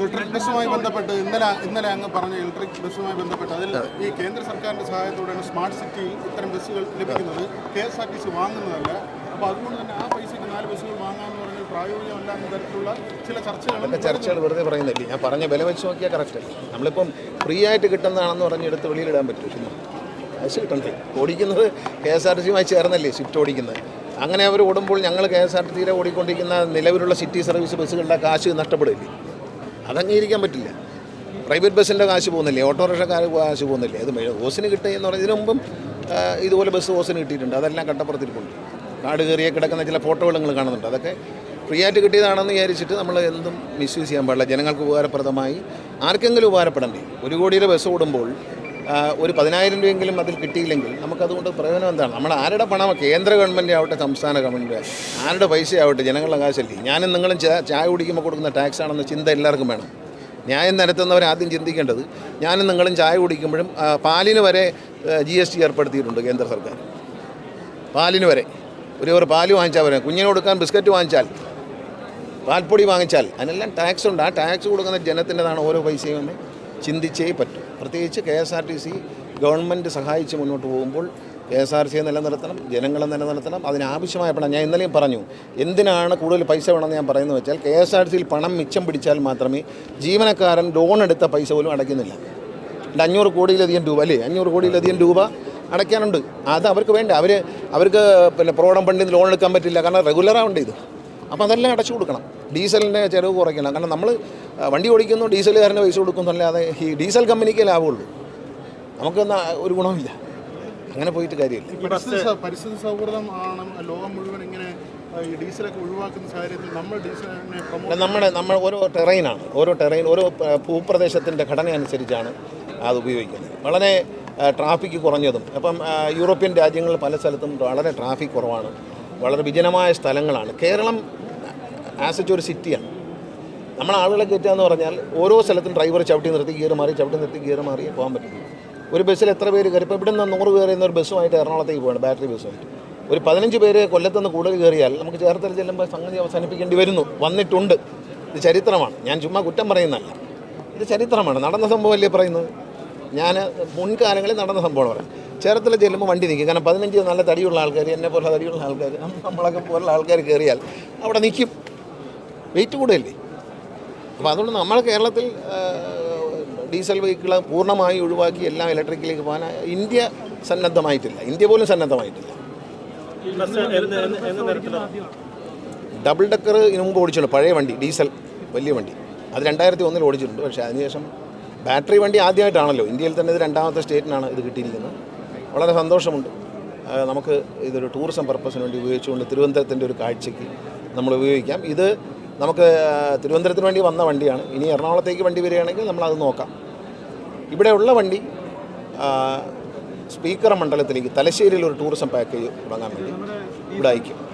Electric ബസ്സുമായി ബന്ധപ്പെട്ട് ഇന്നലെ ഇന്നലെ അങ്ങ് പറഞ്ഞ ഇലക്ട്രിക് ബസ്സുമായി ബന്ധപ്പെട്ട് അതിൽ ഈ കേന്ദ്ര സർക്കാരിന്റെ സഹായത്തോടെയാണ് സ്മാർട്ട് സിറ്റി ഇത്തരം ബസ്സുകൾ ലഭിക്കുന്നത്. K S R T C വാങ്ങുന്നതല്ല. അപ്പോൾ അതുകൊണ്ട് തന്നെ ആ പൈസയ്ക്ക് നാല് ബസ്സുകൾ വാങ്ങാമെന്ന് പറഞ്ഞാൽ പ്രായോഗികമല്ല എന്ന തരത്തിലുള്ള ചില ചർച്ചകളും ചർച്ചകൾ വെറുതെ പറയുന്നില്ല. ഞാൻ പറഞ്ഞ വില വെച്ച് നോക്കിയാൽ കറക്റ്റ് നമ്മളിപ്പം ഫ്രീ ആയിട്ട് കിട്ടുന്നതാണെന്ന് പറഞ്ഞ് എടുത്ത് വെളിയിലിടാൻ പറ്റും. കാശ് കിട്ടണ്ടേ? ഓടിക്കുന്നത് കെ എസ് ആർ ടി സിയുമായി ചേർന്നല്ലേ സ്വിഫ്റ്റ് ഓടിക്കുന്നത്? അങ്ങനെ അവർ ഓടുമ്പോൾ ഞങ്ങൾ കെ എസ് ആർ ടി സിയിലെ ഓടിക്കൊണ്ടിരിക്കുന്ന നിലവിലുള്ള സിറ്റി സർവീസ് ബസ്സുകളുടെ കാശ് നഷ്ടപ്പെടില്ലേ? അതംഗീകരിക്കാൻ പറ്റില്ല. പ്രൈവറ്റ് ബസ്സിന്റെ കാശ് പോകുന്നില്ലേ ഓട്ടോറിക്ഷക്കാർ കാശ് പോകുന്നില്ലേ അത് ഓസിന് കിട്ടുക എന്ന് പറഞ്ഞതിന് മുമ്പും ഇതുപോലെ ബസ് ഓസിന് കിട്ടിയിട്ടുണ്ട്. അതെല്ലാം കട്ടപ്പുറത്തിരിപ്പുണ്ട്. കാട് കയറിയ കിടക്കുന്ന ചില ഫോട്ടോകൾ നിങ്ങൾ കാണുന്നുണ്ട്. അതൊക്കെ ഫ്രീ ആയിട്ട് കിട്ടിയതാണെന്ന് വിചാരിച്ചിട്ട് നമ്മൾ എന്തും മിസ്യൂസ് ചെയ്യാൻ പാടില്ല. ജനങ്ങൾക്ക് ഉപകാരപ്രദമായി ആർക്കെങ്കിലും ഉപകാരപ്പെടണ്ടേ? ഒരു കോടിയുടെ ബസ് ഓടുമ്പോൾ ഒരു പതിനായിരം രൂപയെങ്കിലും അതിൽ കിട്ടിയില്ലെങ്കിൽ നമുക്കതുകൊണ്ട് പ്രയോജനം എന്താണ്? നമ്മൾ ആരുടെ പണം കേന്ദ്ര ഗവൺമെന്റ് ആവട്ടെ സംസ്ഥാന ഗവൺമെന്റ് ആരുടെ പൈസ ആവട്ടെ ജനങ്ങളുടെ കാശല്ലേ. ഞാനും നിങ്ങളും ചായ കുടിക്കുമ്പോൾ കൊടുക്കുന്ന ടാക്സ് ആണെന്ന ചിന്ത എല്ലാവർക്കും വേണം. ന്യായം നിരത്തുന്നവർ ആദ്യം ചിന്തിക്കേണ്ടത് ഞാനും നിങ്ങളും ചായ കുടിക്കുമ്പോഴും പാലിന് വരെ ജി എസ് ടി ഏർപ്പെടുത്തിയിട്ടുണ്ട് കേന്ദ്ര സർക്കാർ. പാലിന് വരെ. ഒരു ഒരു പാൽ വാങ്ങിച്ചാൽ വരെ കുഞ്ഞിന് കൊടുക്കാൻ ബിസ്ക്കറ്റ് വാങ്ങിച്ചാൽ പാൽപ്പൊടി വാങ്ങിച്ചാൽ അതിനെല്ലാം ടാക്സ് ഉണ്ട് ആ ടാക്സ് കൊടുക്കുന്ന ജനത്തിന്റെതാണ് ഓരോ പൈസയും എന്ന് ചിന്തിച്ചേ പറ്റൂ. പ്രത്യേകിച്ച് K S R T C government സഹായിച്ച് മുന്നോട്ട് പോകുമ്പോൾ കെ എസ് ആർ സിയെ നിലനിർത്തണം ജനങ്ങളെ നിലനിർത്തണം അതിനാവശ്യമായ പണം. ഞാൻ ഇന്നലെയും പറഞ്ഞു എന്തിനാണ് കൂടുതൽ പൈസ വേണമെന്ന് ഞാൻ പറയുന്നത് വെച്ചാൽ കെ എസ് ആർ സിയിൽ പണം മിച്ചം പിടിച്ചാൽ മാത്രമേ ജീവനക്കാരൻ ലോൺ എടുത്ത പൈസ പോലും അടയ്ക്കുന്നില്ല. അഞ്ഞൂറ് കോടിയിലധികം രൂപ അല്ലേ? അഞ്ഞൂറ് കോടിയിലധികം രൂപ അടയ്ക്കാനുണ്ട്. അത് അവർക്ക് വേണ്ട. അവർ അവർക്ക് പിന്നെ പ്രോഡം ഫണ്ടിൽ നിന്ന് ലോൺ എടുക്കാൻ പറ്റില്ല. കാരണം റെഗുലറാവുണ്ട് ഇത്? അപ്പോൾ അതെല്ലാം അടച്ചു കൊടുക്കണം. ഡീസലിന്റെ ചിലവ് കുറയ്ക്കണം. കാരണം നമ്മൾ വണ്ടി ഓടിക്കുന്നു ഡീസലുകാരന്റെ പൈസ കൊടുക്കുന്നു അല്ലാതെ ഈ ഡീസൽ കമ്പനിക്ക് ലാഭമുള്ളൂ. നമുക്കൊന്നും ഒരു ഗുണമില്ല അങ്ങനെ പോയിട്ട് കാര്യമില്ല. പരിസ്ഥിതി സൗഹൃദം ആണ് ലോകം മുഴുവൻ ഇങ്ങനെ ഈ ഡീസലൊക്കെ ഒഴിവാക്കുന്ന സാഹചര്യത്തിൽ നമ്മൾ ഡീസലിനെ നമ്മുടെ നമ്മൾ ഓരോ ടെറൈനാണ്. ഓരോ ടെറൈൻ ഓരോ ഭൂപ്രദേശത്തിന്റെ ഘടന അനുസരിച്ചാണ് അത് ഉപയോഗിക്കുന്നത്. വളരെ ട്രാഫിക് കുറഞ്ഞതും അപ്പം യൂറോപ്യൻ രാജ്യങ്ങളിൽ പല സ്ഥലത്തും വളരെ ട്രാഫിക് കുറവാണ്. വളരെ വിജനമായ സ്ഥലങ്ങളാണ്. കേരളം ആസ് എച്ച് ഒരു സിറ്റിയാണ് നമ്മൾ ആളുകളെ കയറ്റുക എന്ന് പറഞ്ഞാൽ ഓരോ സ്ഥലത്തും ഡ്രൈവർ ചവിട്ടി നിർത്തി ഗിയർ മാറി ചവിട്ടി നിർത്തി ഗിയർ മാറി പോകാൻ പറ്റും. ഒരു ബസ്സിൽ എത്ര പേര് കയറി? ഇപ്പോൾ ഇവിടെ നിന്ന് നൂറ് പേര് ഒരു ബസ്സുമായിട്ട് എറണാകുളത്തേക്ക് പോകണം ബാറ്ററി ബസ്സുമായിട്ട് ഒരു പതിനഞ്ച് പേര് കൊല്ലത്തുനിന്ന് കൂടുതൽ കയറിയാൽ നമുക്ക് ചേർത്തല ചെല്ലുമ്പോൾ സംഗതി അവസാനിപ്പിക്കേണ്ടി വരുന്നു. വന്നിട്ടുണ്ട്. ഇത് ചരിത്രമാണ്. ഞാൻ ചുമ്മാ കുറ്റം പറയുന്നതല്ല. ഇത് ചരിത്രമാണ്. നടന്ന സംഭവമല്ലേ പറയുന്നത്? ഞാൻ മുൻകാലങ്ങളിൽ നടന്ന സംഭവമാണ്. പറയാം ചേർത്തല ചെല്ലുമ്പോൾ വണ്ടി നിൽക്കും കാരണം പതിനഞ്ച് നല്ല തടിയുള്ള ആൾക്കാർ എന്നെ പോലുള്ള തടിയുള്ള ആൾക്കാർ നമ്മളൊക്കെ പോലുള്ള ആൾക്കാർ കയറിയാൽ അവിടെ നിൽക്കും വെയിറ്റ് കൂടുതലല്ലേ? അപ്പോൾ അതുകൊണ്ട് നമ്മൾ കേരളത്തിൽ ഡീസൽ വെഹിക്കിൾ പൂർണമായി ഒഴിവാക്കി എല്ലാം ഇലക്ട്രിക്കിലേക്ക് പോകാൻ ഇന്ത്യ സന്നദ്ധമായിട്ടില്ല. ഇന്ത്യ പോലും സന്നദ്ധമായിട്ടില്ല. ഡബിൾ ഡെക്കർ ഇതിനു മുമ്പ് ഓടിച്ചിട്ടുണ്ട് പഴയ വണ്ടി ഡീസൽ വലിയ വണ്ടി. അത് രണ്ടായിരത്തി ഒന്നിൽ ഓടിച്ചിട്ടുണ്ട്. പക്ഷേ അതിനുശേഷം ബാറ്ററി വണ്ടി ആദ്യമായിട്ടാണല്ലോ. ഇന്ത്യയിൽ തന്നെ ഇത് രണ്ടാമത്തെ സ്റ്റേറ്റിനാണ് ഇത് കിട്ടിയിരിക്കുന്നത്. വളരെ സന്തോഷമുണ്ട്. നമുക്ക് ഇതൊരു ടൂറിസം പർപ്പസിന് വേണ്ടി ഉപയോഗിച്ചുകൊണ്ട് തിരുവനന്തപുരത്തിന്റെ ഒരു കാഴ്ചയ്ക്ക് നമ്മൾ ഉപയോഗിക്കാം. ഇത് നമുക്ക് തിരുവനന്തപുരത്തിന് വേണ്ടി വന്ന വണ്ടിയാണ്. ഇനി എറണാകുളത്തേക്ക് വണ്ടി വരികയാണെങ്കിൽ നമ്മളത് നോക്കാം. ഇവിടെയുള്ള വണ്ടി സ്പീക്കർ മണ്ഡലത്തിലേക്ക് തലശ്ശേരിയിൽ ഒരു ടൂറിസം പാക്കേജ് തുടങ്ങാൻ വേണ്ടി ഇവിടെ അയക്കും.